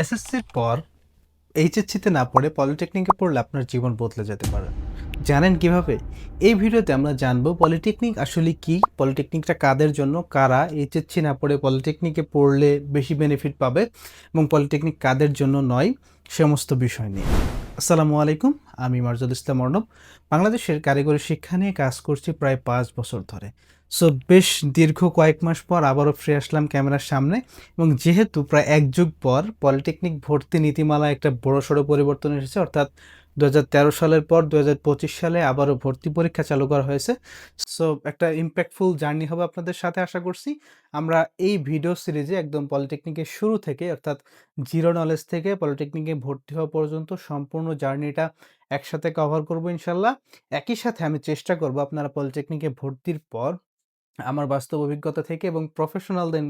এসএসসির পর এইচএসসিতে না পড়ে পলিটেকনিকে পড়লে আপনার জীবন বদলে যেতে পারে। জানেন কীভাবে? এই ভিডিওতে আমরা জানব পলিটেকনিক আসলে কি পলিটেকনিকটা কাদের জন্য, কারা এইচএসসি না পড়ে পলিটেকনিকে পড়লে বেশি বেনিফিট পাবে এবং পলিটেকনিক কাদের জন্য নয়, সমস্ত বিষয় নিয়ে। আসসালামু আলাইকুম, আমি মার্জুল ইসলাম অর্ণব। বাংলাদেশের কারিগরি শিক্ষা নিয়ে কাজ করছি প্রায় পাঁচ বছর ধরে। সো বেশ দীর্ঘ কয়েক মাস পর আবারও ফ্রি আসলাম ক্যামেরার সামনে এবং যেহেতু প্রায় এক যুগ পর পলিটেকনিক ভর্তি নীতিমালা একটা বড়সড় পরিবর্তন এসেছে, অর্থাৎ দু হাজার তেরো সালের পর দুহাজার পঁচিশ সালে আবারও ভর্তি পরীক্ষা চালু করা হয়েছে। সো একটা ইম্প্যাক্টফুল জার্নি হবে আপনাদের সাথে আশা করছি। আমরা এই ভিডিও সিরিজে একদম পলিটেকনিকের শুরু থেকে, অর্থাৎ জিরো নলেজ থেকে পলিটেকনিকে ভর্তি হওয়া পর্যন্ত সম্পূর্ণ জার্নিটা একসাথে কভার করব ইনশাল্লাহ একই সাথে আমি চেষ্টা করব আপনারা পলিটেকনিকে ভর্তির পর আমার বাস্তব অভিজ্ঞতা থেকে এবং প্রফেশনালদের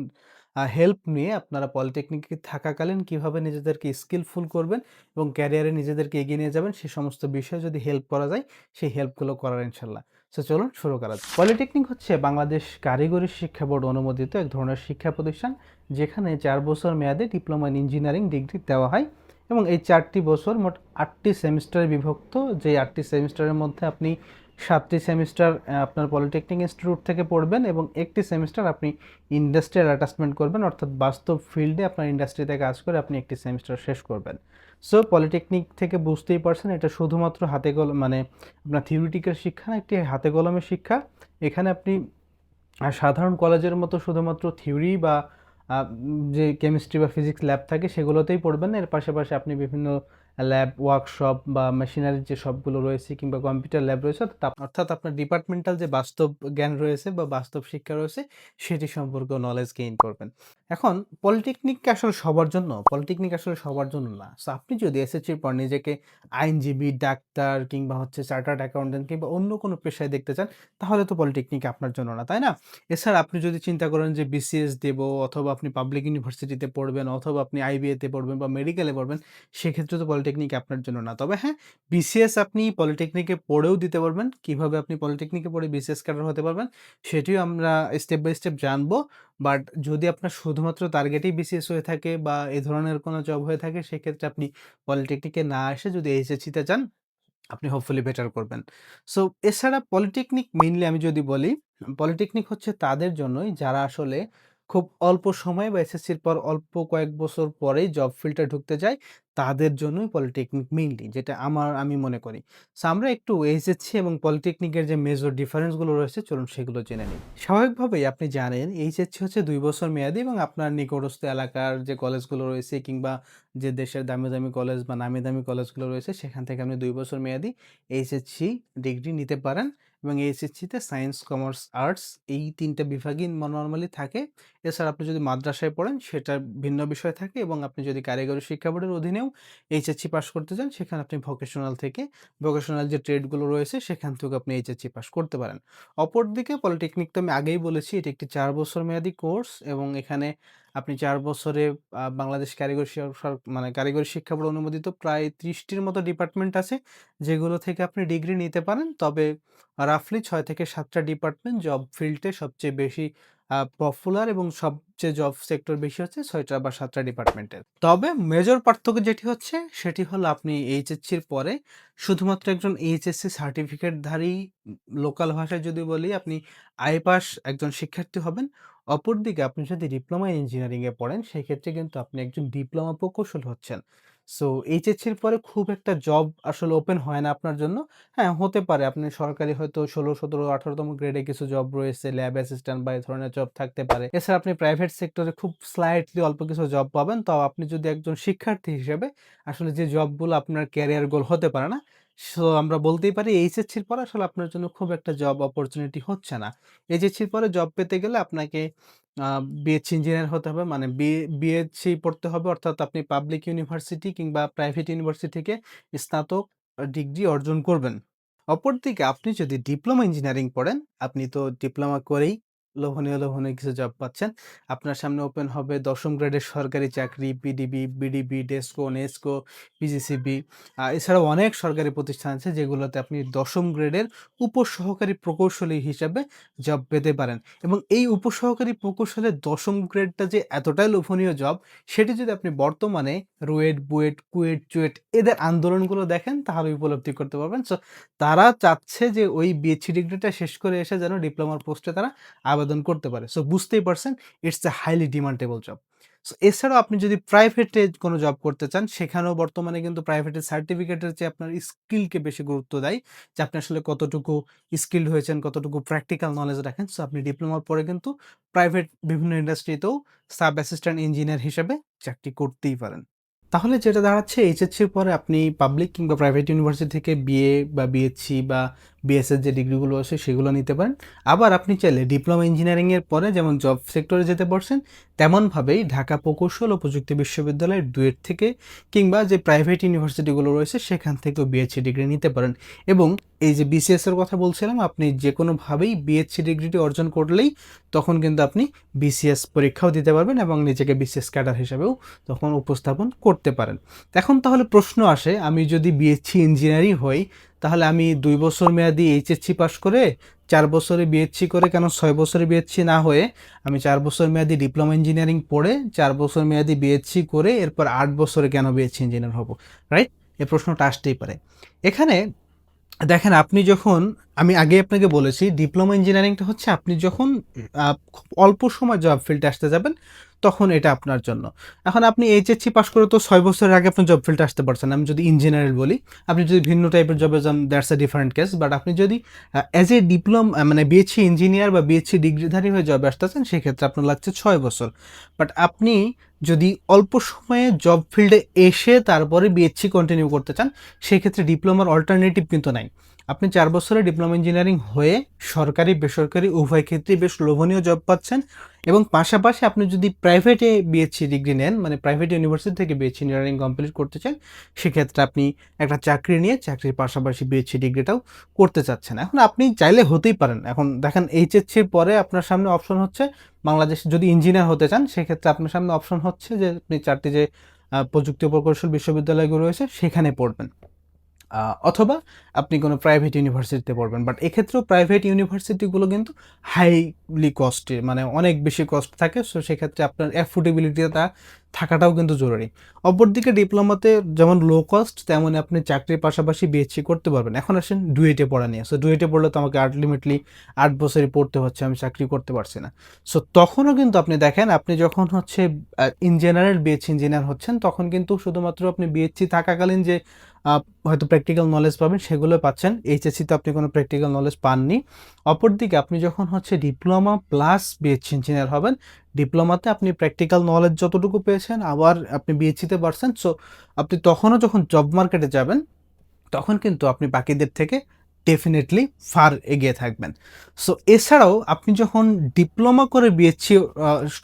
হেল্প নিয়ে আপনারা পলিটেকনিকে থাকাকালীন কীভাবে নিজেদেরকে স্কিলফুল করবেন এবং ক্যারিয়ারে নিজেদেরকে এগিয়ে নিয়ে যাবেন সেই সমস্ত বিষয়ে যদি হেল্প করা যায়, সেই হেল্পগুলো করার ইনশাল্লাহ। সো চলুন শুরু করা যাক। পলিটেকনিক হচ্ছে বাংলাদেশ কারিগরি শিক্ষা বোর্ড অনুমোদিত এক ধরনের শিক্ষা প্রতিষ্ঠান, যেখানে চার বছর মেয়াদে ডিপ্লোমা ইন ইঞ্জিনিয়ারিং ডিগ্রি দেওয়া হয় এবং এই চারটি বছর মোট আটটি সেমিস্টারে বিভক্ত। যে আটটি সেমিস্টারের মধ্যে আপনি সাতটি সেমিস্টার আপনার পলিটেকনিক ইনস্টিটিউট থেকে পড়বেন এবং একটি সেমিস্টার আপনি ইন্ডাস্ট্রিয়াল অ্যাটাচমেন্ট করবেন, অর্থাৎ বাস্তব ফিল্ডে আপনার ইন্ডাস্ট্রিতে কাজ করে আপনি একটি সেমিস্টার শেষ করবেন। সো পলিটেকনিক থেকে বুঝতেই পারছেন, এটা শুধুমাত্র হাতে কলম মানে আপনার থিওরিটিক্যাল শিক্ষা না, একটি হাতে কলমের শিক্ষা। এখানে আপনি সাধারণ কলেজের মতো শুধুমাত্র থিওরি বা যে কেমিস্ট্রি বা ফিজিক্স ল্যাব থাকে সেগুলোতেই পড়বেন। এর পাশাপাশি আপনি বিভিন্ন ল্যাব ওয়ার্কশপ বা মেশিনারির যে সবগুলো রয়েছে কিংবা কম্পিউটার ল্যাব রয়েছে, অর্থাৎ আপনার ডিপার্টমেন্টাল যে বাস্তব জ্ঞান রয়েছে বা বাস্তব শিক্ষা রয়েছে, সেটি সম্পর্কে নলেজ গেইন করবেন। এখন পলিটেকনিক আসলে সবার জন্য পলিটেকনিক আসলে সবার জন্য না। সো আপনি যদি এসএসসির পর নিজেকে আইনজীবী, ডাক্তার কিংবা হচ্ছে চার্টার্ড অ্যাকাউন্টেন্ট কিংবা অন্য কোনো পেশায় দেখতে চান, তাহলে তো পলিটেকনিক আপনার জন্য না, তাই না? এছাড়া আপনি যদি চিন্তা করেন যে বিসিএস দেবো অথবা আপনি পাবলিক ইউনিভার্সিটিতে পড়বেন অথবা আপনি আইবিএতে পড়বেন বা মেডিকেলে পড়বেন, সেক্ষেত্রে তো পলিটেকনিক আপনার জন্য না। তবে হ্যাঁ বিসিএস আপনি পলিটেকনিকে পড়েও দিতে পারবেন। কীভাবে আপনি পলিটেকনিকে পড়ে বিসিএস ক্যাডার হতে পারবেন, সেটিও আমরা স্টেপ বাই স্টেপ জানব। বাট যদি আপনার শুধুমাত্র টার্গেটেই বিসিএস হয়ে থাকে বা এ ধরনের কোনো জব হয়ে থাকে, সেক্ষেত্রে আপনি পলিটেকনিকে না এসে যদি এইচএসসিতে যান, আপনি হোপফুলি বেটার করবেন। সো এছাড়া পলিটেকনিক মেইনলি আমি যদি বলি পলিটেকনিক হচ্ছে তাদের জন্যই যারা আসলে খুব অল্প সময় বা এসএসসির পর অল্প কয়েক বছর পরেই জব ফিল্ডে ঢুকতে যায়, তাদের জন্যই পলিটেকনিক মেইনলি যেটা আমার, আমি মনে করি। সো আমরা একটু এইচএসসি এবং পলিটেকনিকের যে মেজর ডিফারেন্সগুলো রয়েছে, চলুন সেগুলো জেনে নিই। স্বাভাবিকভাবেই আপনি জানেন এইচএসসি হচ্ছে দুই বছর মেয়াদি এবং আপনার নিকটস্থ এলাকার যে কলেজগুলো রয়েছে কিংবা যে দেশের দামি দামি কলেজ বা নামি দামি কলেজগুলো রয়েছে, সেখান থেকে আপনি দুই বছর মেয়াদি এইচএসসি ডিগ্রি নিতে পারেন। এবং এইচএসসিতে সায়েন্স, কমার্স, আর্টস এই তিনটা বিভাগই নর্মালি থাকে। এছাড়া আপনি যদি মাদ্রাসায় পড়েন, সেটা ভিন্ন বিষয় থাকে এবং আপনি যদি কারিগরি শিক্ষা বোর্ডের অধীনেও এইচএসসি পাস করতে চান, সেখানে আপনি ভোকেশনাল থেকে ভোকেশনাল যে ট্রেডগুলো রয়েছে, সেখান থেকে আপনি এইচএসসি পাস করতে পারেন। অপরদিকে পলিটেকনিক তো আমি আগেই বলেছি, এটি একটি চার বছর মেয়াদি কোর্স এবং এখানে আপনি চার বছরে বাংলাদেশ কারিগরি মানে কারিগরি শিক্ষা বোর্ড অনুমোদিত প্রায় ত্রিশটির মতো ডিপার্টমেন্ট আছে, যেগুলো থেকে আপনি ডিগ্রি নিতে পারেন। তবে রাফলি ছয় থেকে সাতটা ডিপার্টমেন্ট জব ফিল্ডে সবচেয়ে বেশি পপুলার এবং সবচেয়ে জব সেক্টর বেশি হচ্ছে ছয়টা বা সাতটা ডিপার্টমেন্টের তবে মেজর পার্থক্য যেটি হচ্ছে, সেটি হলো আপনি এইচএসসির পরে শুধুমাত্র একজন এইচএসসি সার্টিফিকেটধারী লোকাল ভাষায় যদি বলি, আপনি আই পাস একজন শিক্ষার্থী হবেন, অপরদিকে আপনি যদি ডিপ্লোমা ইঞ্জিনিয়ারিংয়ে পড়েন, সেক্ষেত্রে কিন্তু আপনি একজন ডিপ্লোমা প্রকৌশল হচ্ছেন। সো এইচএসসির পরে খুব একটা জব আসলে ওপেন হয় না আপনার জন্য। হ্যাঁ হতে পারে। আপনি সরকারি হয়তো ষোলো, সতেরো, আঠারোতম গ্রেডে কিছু জব রয়েছে ল্যাব অ্যাসিস্ট্যান্ট বা এই ধরনের জব থাকতে পারে। এছাড়া আপনি প্রাইভেট সেক্টরে খুব স্লাইটলি অল্প কিছু জব পাবেন। তাও আপনি যদি একজন শিক্ষার্থী হিসেবে আসলে যে জবগুলো আপনার ক্যারিয়ার গোল হতে পারে না সো আমরা বলতেই পারি এইচএসসির পর আসলে আপনার জন্য খুব একটা জব অপরচুনিটি হচ্ছে না। এইচএসসির পরে জব পেতে গেলে আপনাকে বিএসসি ইঞ্জিনিয়ার হতে হবে। মানে বিএসসি পড়তে হবে। অর্থাৎ আপনি পাবলিক ইউনিভার্সিটি কিংবা প্রাইভেট ইউনিভার্সিটি থেকে স্নাতক ডিগ্রি অর্জন করবেন। অপরদিকে আপনি যদি ডিপ্লোমা ইঞ্জিনিয়ারিং পড়েন, আপনি তো ডিপ্লোমা করেই লোভনীয়, লোভনীয় কিছু জব পাচ্ছেন। আপনার সামনে ওপেন হবে দশম গ্রেডের সরকারি চাকরি, PDB, BDB, DESCO, NESCO, PGCB এছাড়াও অনেক সরকারি প্রতিষ্ঠান আছে যেগুলোতে আপনি দশম গ্রেডের উপসহকারী প্রকৌশলী হিসাবে জব পেতে পারেন এবং এই উপসহকারী প্রকৌশলের দশম গ্রেডটা যে এতটাই লোভনীয় জব, সেটি যদি আপনি বর্তমানে রুয়েট, বুয়েট, কুয়েট, চুয়েট এদের আন্দোলনগুলো দেখেন তাহলে উপলব্ধি করতে পারবেন। সো তারা চাচ্ছে যে ওই বিএসসি ডিগ্রিটা শেষ করে এসে যেন ডিপ্লোমার পোস্টে তারা আবেদন করতে পারে। সো বুঝতেই পারছেন it's a highly demandable job. So এছাড়াও আপনি যদি প্রাইভেটে কোনো জব করতে চান, সেখানেও বর্তমানে কিন্তু প্রাইভেটের সার্টিফিকেটের চেয়ে আপনার স্কিলকে বেশি গুরুত্ব দেয়। যে আপনি আসলে কতটুকু স্কিলড হয়েছেন, কতটুকু প্র্যাকটিক্যাল নলেজ রাখেন। সো আপনি ডিপ্লোমার পরে কিন্তু প্রাইভেট বিভিন্ন ইন্ডাস্ট্রিতেও সাব অ্যাসিস্ট্যান্ট ইঞ্জিনিয়ার হিসেবে চাকরি করতেই পারেন। তাহলে যেটা দাঁড়াচ্ছে এইচএসসির পরে আপনি পাবলিক কিংবা প্রাইভেট ইউনিভার্সিটি থেকে বিএ বা বিএসসি বা বিএসএস যে ডিগ্রিগুলো আছে সেগুলো নিতে পারেন। আবার আপনি চাইলে ডিপ্লোমা ইঞ্জিনিয়ারিংয়ের পরে যেমন জব সেক্টরে যেতে পারছেন, তেমনভাবেই ঢাকা প্রকৌশল ও প্রযুক্তি বিশ্ববিদ্যালয়ের ডুয়েট থেকে কিংবা যে প্রাইভেট ইউনিভার্সিটিগুলো রয়েছে সেখান থেকেও বিএসসি ডিগ্রি নিতে পারেন এবং এই যে বিসিএস এর কথা বলছিলাম আপনি যে কোনোভাবেই বিএসসি ডিগ্রিটি অর্জন করলেই তখন কিন্তু আপনি বিসিএস পরীক্ষাও দিতে পারবেন এবং নিজেকে বিসিএস ক্যাডার হিসাবেও তখন উপস্থাপন করতে পারেন। এখন তাহলে প্রশ্ন আসে আমি যদি বিএসসি ইঞ্জিনিয়ারই হই তাহলে আমি দুই বছর মেয়াদি এইচএসসি পাস করে চার বছরে বিএসসি করে কেন ছয় বছরে বিএসসি না হয়ে আমি চার বছর মেয়াদি ডিপ্লোমা ইঞ্জিনিয়ারিং পড়ে চার বছর মেয়াদি বিএসসি করে এরপর আট বছরে কেন বিএসসি ইঞ্জিনিয়ার হব? রাইট? এ প্রশ্নটা আসতেই পারে। এখানে দেখেন আপনি যখন আমি আগে আপনাকে বলেছি ডিপ্লোমা ইঞ্জিনিয়ারিংটা হচ্ছে আপনি যখন খুব অল্প সময় জব ফিল্ডে আসতে যাবেন, তখন এটা আপনার জন্য। এখন আপনি এইচএসসি পাস করে তো ছয় বছরের আগে আপনি জব ফিল্ডে আসতে পারছেন। আমি যদি ইঞ্জিনিয়ার বলি, আপনি যদি ভিন্ন টাইপের জবে যান that's a different case. But আপনি যদি অ্যাজ এ ডিপ্লোম মানে বিএসসি ইঞ্জিনিয়ার বা বিএসসি ডিগ্রিধারী হয়ে জবে আসতেছেন, সেক্ষেত্রে আপনার লাগছে ছয় বছর। বাট আপনি যদি অল্প সময়ে জব ফিল্ডে এসে তারপরে বিএসসি কন্টিনিউ করতে চান, সেক্ষেত্রে ডিপ্লোমার অল্টারনেটিভ কিন্তু নাই। আপনি চার বছরে ডিপ্লোমা ইঞ্জিনিয়ারিং হয়ে সরকারি, বেসরকারি উভয় ক্ষেত্রেই বেশ লোভনীয় জব পাচ্ছেন এবং পাশাপাশি আপনি যদি প্রাইভেটে বিএসসি ডিগ্রি নেন, মানে প্রাইভেট ইউনিভার্সিটি থেকে বিএসসি ইঞ্জিনিয়ারিং কমপ্লিট করতে চান, সেক্ষেত্রে আপনি একটা চাকরি নিয়ে চাকরির পাশাপাশি বিএসসি ডিগ্রিটাও করতে চাচ্ছেন। এখন আপনি চাইলে হতেই পারেন। এখন দেখেন এইচএসসির পরে আপনার সামনে অপশন হচ্ছে বাংলাদেশ যদি ইঞ্জিনিয়ার হতে চান, সেক্ষেত্রে আপনার সামনে অপশন হচ্ছে যে আপনি ৪ টি যে প্রযুক্তি প্রকৌশল বিশ্ববিদ্যালয়গুলো রয়েছে সেখানে পড়বেন। অথবা আপনি কোনো প্রাইভেট ইউনিভার্সিটিতে পড়বেন। বাট এক্ষেত্রেও প্রাইভেট ইউনিভার্সিটিগুলো কিন্তু হাইলি কস্টের মানে অনেক বেশি কস্ট থাকে। সো সেক্ষেত্রে আপনার অ্যাফোর্ডেবিলিটিটা থাকাটাও কিন্তু জরুরি। অপরদিকে ডিপ্লোমাতে যেমন লো কস্ট তেমনি আপনি চাকরির পাশাপাশি বিএসসি করতে পারবেন। এখন আসেন ডুয়েটে পড়া নিয়ে। সো ডুয়েটে পড়লে তো আমাকে আল্টিমেটলি ৮ বছরই পড়তে হচ্ছে, আমি চাকরি করতে পারছি না। সো তখনও কিন্তু আপনি দেখেন আপনি যখন হচ্ছে জেনারেল বিএসসি ইঞ্জিনিয়ার হচ্ছেন, তখন কিন্তু শুধুমাত্র আপনি বিএসসি থাকাকালীন যে হয়তো প্র্যাকটিক্যাল নলেজ পাবেন সেগুলো পাচ্ছেন। এইচএসসিতে আপনি কোনো প্র্যাকটিক্যাল নলেজ পাননি। অপরদিকে আপনি যখন হচ্ছে ডিপ্লোমা প্লাস বিএসসি ইঞ্জিনিয়ার হবেন, ডিপ্লোমাতে আপনি প্র্যাকটিক্যাল নলেজ যতটুকু পেয়েছেন আবার আপনি বিএসসিতে পারছেন। সো আপনি তখনও যখন জব মার্কেটে যাবেন, তখন কিন্তু আপনি বাকিদের থেকে ডেফিনিটলি ফার এগিয়ে থাকবেন। সো এছাড়াও আপনি যখন ডিপ্লোমা করে বিএসসি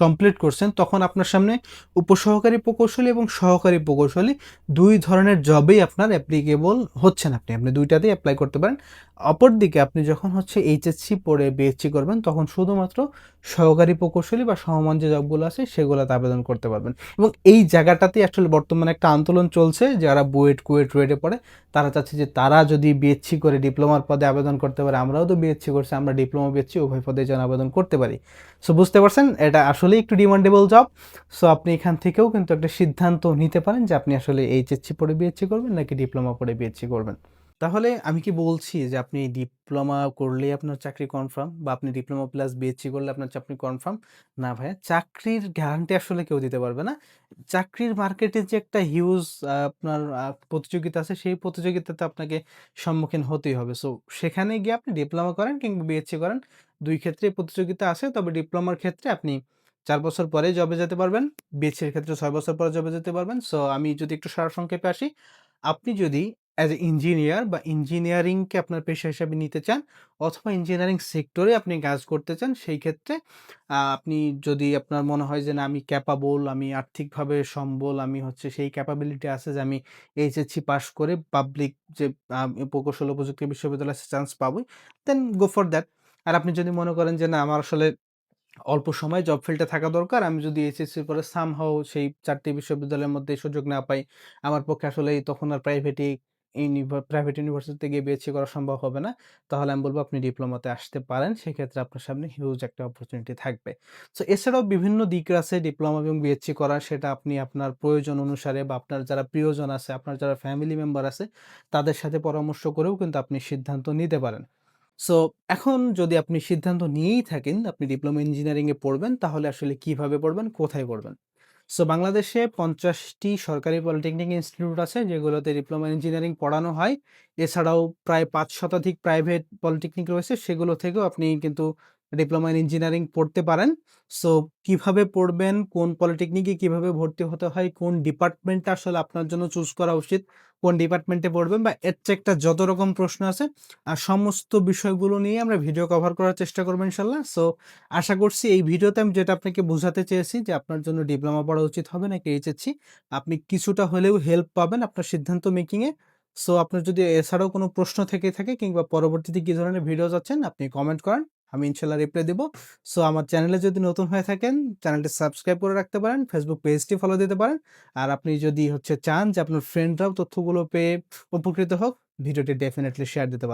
কমপ্লিট করছেন, তখন আপনার সামনে উপসহকারী প্রকৌশলী এবং সহকারী প্রকৌশলী দুই ধরনের জবেই আপনার অ্যাপ্লিকেবল হচ্ছেন আপনি। আপনি দুইটাতেই অ্যাপ্লাই করতে পারেন। অপরদিকে আপনি যখন হচ্ছে এইচএসসি পড়ে বিএসসি করবেন, তখন শুধুমাত্র সহকারী প্রকৌশলী বা সমমান যে জবগুলো আছে সেগুলোতে আবেদন করতে পারবেন এবং এই জায়গাটাতেই আসলে বর্তমানে একটা আন্দোলন চলছে। যারা বুয়েট, কুয়েট, রুয়েটে পড়ে তারা চাচ্ছে যে তারা যদি বিএসসি করে ডিপ্লোমার পদে আবেদন করতে পারে, আমরাও তো বিএসসি করছি, আমরা ডিপ্লোমা, বিএসসি উভয় পদে যেন আবেদন করতে পারি। সো বুঝতে পারছেন এটা আসলেই একটু ডিমান্ডেবল জব। সো আপনি এখান থেকেও কিন্তু একটা সিদ্ধান্ত নিতে পারেন যে আপনি আসলে এইচএসসি পড়ে বিএসসি করবেন নাকি ডিপ্লোমা পড়ে বিএসসি করবেন। তাহলে আমি কি বলছি যে আপনি ডিপ্লোমা করলেই আপনার চাকরি কনফার্ম বা আপনি ডিপ্লোমা প্লাস বিএসসি করলে আপনার চাকরি কনফার্ম? না ভাইয়া, চাকরির গ্যারান্টি আসলে কেউ দিতে পারবে না। চাকরির মার্কেটে যে একটা হিউজ আপনার প্রতিযোগিতা আছে, সেই প্রতিযোগিতাতে আপনাকে সম্মুখীন হতেই হবে। সো সেখানে গিয়ে আপনি ডিপ্লোমা করেন কিংবা বিএসসি করেন, ২ ক্ষেত্রেই প্রতিযোগিতা আছে। তবে ডিপ্লোমার ক্ষেত্রে আপনি চার বছর পরে জবে যেতে পারবেন। বিএসসির ক্ষেত্রে ছয় বছর পরে জবে যেতে পারবেন। সো আমি যদি একটু সারসংক্ষেপে আসি, আপনি যদি অ্যাজ এ ইঞ্জিনিয়ার বা ইঞ্জিনিয়ারিংকে আপনার পেশা হিসাবে নিতে চান অথবা ইঞ্জিনিয়ারিং সেক্টরে আপনি কাজ করতে চান, সেই ক্ষেত্রে আপনি যদি আপনার মনে হয় যে না আমি ক্যাপাবল, আমি আর্থিকভাবে সম্বল, আমি হচ্ছে সেই ক্যাপাবিলিটি আছে যে আমি এইচএসসি পাস করে পাবলিক যে প্রকৌশল প্রযুক্তি বিশ্ববিদ্যালয়ে চান্স পাবোই, দেন গো ফর দ্যাট। আর আপনি যদি মনে করেন যে না আমার আসলে অল্প সময় জব ফিল্ডে থাকা দরকার। আমি যদি এইচএসসির পরে সামহাউ সেই ৪ টি বিশ্ববিদ্যালয়ের মধ্যে সুযোগ না পাই, আমার পক্ষে আসলেই তখন আর প্রাইভেটি ইউনিভা প্রাইভেট ইউনিভার্সিটিতে গিয়ে বিএসসি করা সম্ভব হবে না। তাহলে আমি বলব আপনি ডিপ্লোমাতে আসতে পারেন। সেক্ষেত্রে আপনার সামনে হিউজ একটা অপরচুনিটি থাকবে। সো এছাড়াও বিভিন্ন দিক আছে ডিপ্লোমা এবং বিএসসি করার সেটা আপনি আপনার প্রয়োজন অনুসারে বা আপনার যারা প্রিয়জন আছে, আপনার যারা ফ্যামিলি মেম্বার আছে, তাদের সাথে পরামর্শ করেও কিন্তু আপনি সিদ্ধান্ত নিতে পারেন। সো এখন যদি আপনি সিদ্ধান্ত নিয়েই থাকেন আপনি ডিপ্লোমা ইঞ্জিনিয়ারিং এ পড়বেন তাহলে আসলে কীভাবে পড়বেন, কোথায় পড়বেন? সো বাংলাদেশে পঞ্চাশটি সরকারি পলিটেকনিক ইনস্টিটিউট আছে, যেগুলোতে ডিপ্লোমা ইঞ্জিনিয়ারিং পড়ানো হয়। এছাড়াও প্রায় পাঁচ শতাধিক প্রাইভেট পলিটেকনিক রয়েছে, সেগুলো থেকেও আপনি কিন্তু ডিপ্লোমা ইন ইঞ্জিনিয়ারিং পড়তে পারেন। সো কীভাবে পড়বেন, কোন পলিটেকনিকে কীভাবে ভর্তি হতে হয়, কোন ডিপার্টমেন্টটা আসলে আপনার জন্য চুজ করা উচিত, কোন ডিপার্টমেন্টে পড়বেন বা এর চেয়ে যত রকম প্রশ্ন আছে আর সমস্ত বিষয়গুলো নিয়ে আমরা ভিডিও কভার করার চেষ্টা করব ইনশাআল্লাহ। সো আশা করছি এই ভিডিওতে আমি যেটা আপনাকে বোঝাতে চেয়েছি যে আপনার জন্য ডিপ্লোমা পড়া উচিত হবে নাকি এইচএসসি, আপনি কিছুটা হলেও হেল্প পাবেন আপনার সিদ্ধান্ত মেকিংয়ে সো আপনার যদি এছাড়াও কোনো প্রশ্ন থেকে থাকে কিংবা পরবর্তীতে কী ধরনের ভিডিও চাচ্ছেন আপনি কমেন্ট করেন। আমি ইনশাল্লাহ রিপ্লাই দেবো সো আমার চ্যানেলে যদি নতুন হয়ে থাকেন চ্যানেলটি সাবস্ক্রাইব করে রাখতে পারেন। ফেসবুক পেজটি ফলো দিতে পারেন। আর আপনি যদি হচ্ছে চান যে আপনার ফ্রেন্ডরাও তথ্যগুলো পেয়ে উপকৃত হোক, ভিডিওটি ডেফিনেটলি শেয়ার দিতে পারেন।